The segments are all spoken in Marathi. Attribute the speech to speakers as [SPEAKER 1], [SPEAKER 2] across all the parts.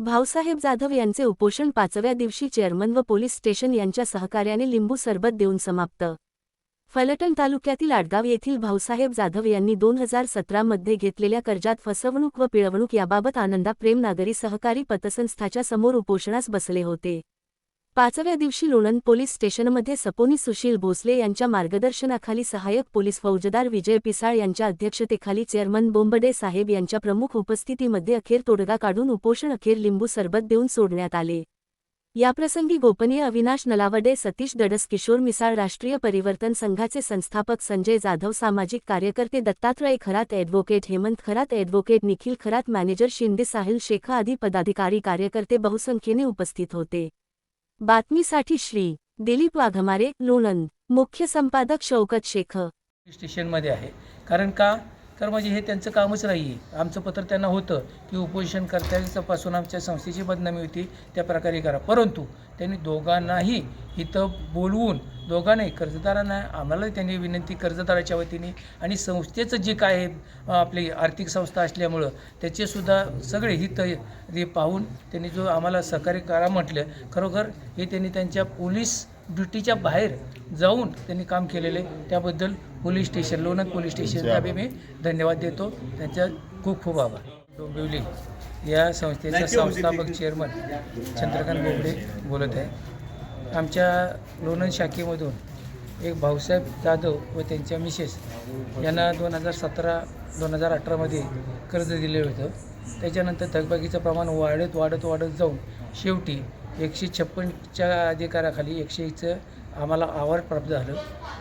[SPEAKER 1] भाऊसाहेब जाधव यांचे उपोषण पाचव्या दिवशी चेअरमन व पोलीस स्टेशन यांच्या सहकार्याने लिंबू सरबत देऊन समाप्त. फलटण तालुक्यातील आडगाव येथील भाऊसाहेब जाधव यांनी दोन हजार सतरामध्ये घेतलेल्या कर्जात फसवणूक व पिळवणूक याबाबत आनंदा प्रेमनागरी सहकारी पतसंस्थाच्या समोर उपोषणास बसले होते. पाचव्या दिवशी लोणंद पोलीस स्टेशनमध्ये सपोनी सुशील भोसले यांच्या मार्गदर्शनाखाली सहाय्यक पोलीस फौजदार विजय पिसाळ यांच्या अध्यक्षतेखाली चेअरमन बोंबडे साहेब यांच्या प्रमुख उपस्थितीमध्ये अखेर तोडगा काढून उपोषण अखेर लिंबू सरबत देऊन सोडण्यात आले. याप्रसंगी गोपनीय अविनाश नलावडे सतीश दडस किशोर मिसाळ राष्ट्रीय परिवर्तन संघाचे संस्थापक संजय जाधव सामाजिक कार्यकर्ते Dattatray Kharat advocate Hemant Kharat advocate Nikhil Kharat manager Shinde Sahil Shaikh आदी पदाधिकारी कार्यकर्ते बहुसंख्येने उपस्थित होते. बातमीसाठी श्री. दिलीप वाघमारे लोणंद. मुख्य संपादक शौकत शेख.
[SPEAKER 2] स्टेशनमध्ये आहे. कारण का? तर म्हणजे हे त्यांचं कामच नाही आहे आमचं पत्र त्यांना होतं की उपोषण कर्त्यांपासून आमच्या संस्थेची बदनामी होती त्या प्रकारे करा. परंतु त्यांनी दोघांनाही इथं बोलवून दोघांनाही कर्जदारांना आम्हाला त्यांनी विनंती कर्जदाराच्या वतीने आणि संस्थेचं जे काय आहे, आपली आर्थिक संस्था असल्यामुळं त्याचेसुद्धा सगळे हित हे पाहून त्यांनी जो आम्हाला सहकार्य करा म्हटलं खरोखर हे त्यांनी त्यांच्या पोलीस ड्युटीच्या बाहेर जाऊन त्यांनी काम केलेले. त्याबद्दल पोलीस स्टेशन लोणंद पोलीस स्टेशनचा बी मी धन्यवाद देतो. त्यांचा खूप खूप आभार. डोंबिवली या संस्थेचा संस्थापक चेअरमन चंद्रकांत बोबडे बोलत आहे. आमच्या लोणंद शाखेमधून एक भाऊसाहेब जाधव व त्यांच्या मिसेस यांना दोन हजार सतरा दोन हजार अठरामध्ये कर्ज दिलेलं होतं. त्याच्यानंतर थकबाकीचं प्रमाण वाढत वाढत वाढत जाऊन शेवटी एकशे छप्पनच्या अधिकाराखाली एकशे एकचं आम्हाला आवड प्राप्त झालं.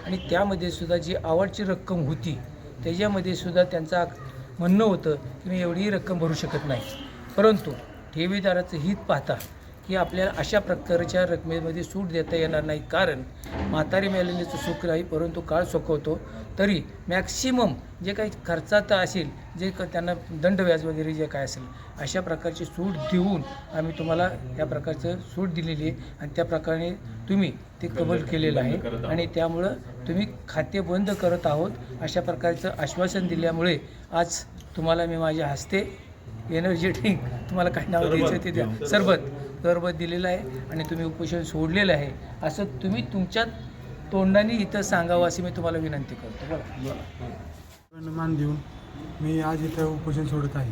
[SPEAKER 2] आणि त्यामध्ये सुद्धा जी आवडची रक्कम होती त्याच्यामध्ये सुद्धा त्यांचा म्हणणं होतं की मी एवढीही रक्कम भरू शकत नाही. परंतु ठेवीदाराचं हित पाहता की आपल्याला अशा प्रकारच्या रकमेमध्ये सूट देता येणार नाही. कारण म्हातारी मेलेल्याचं सुख नाही परंतु काळ सुखवतो तरी मॅक्सिमम जे काही खर्चात असेल जे क त्यांना दंड व्याज वगैरे जे काय असेल अशा प्रकारची सूट देऊन आम्ही तुम्हाला या प्रकारचं सूट दिलेली आहे. आणि त्या प्रकारे तुम्ही ते कबल केलेलं आहे. आणि त्यामुळं तुम्ही खाते बंद करत आहोत. अशा प्रकारचं आश्वासन दिल्यामुळे आज तुम्हाला मी माझ्या हस्ते एनर्जी ड्रिंक तुम्हाला काय नाव द्यायचं ते द्या. सरबत. गर्भ दिलेला आहे आणि तुम्ही उपोषण सोडलेलं आहे असं तुम्ही तुमच्या तोंडाने इथं सांगावं अशी मी तुम्हाला विनंती करतो बरं
[SPEAKER 3] मान देऊन मी आज इथं उपोषण सोडत आहे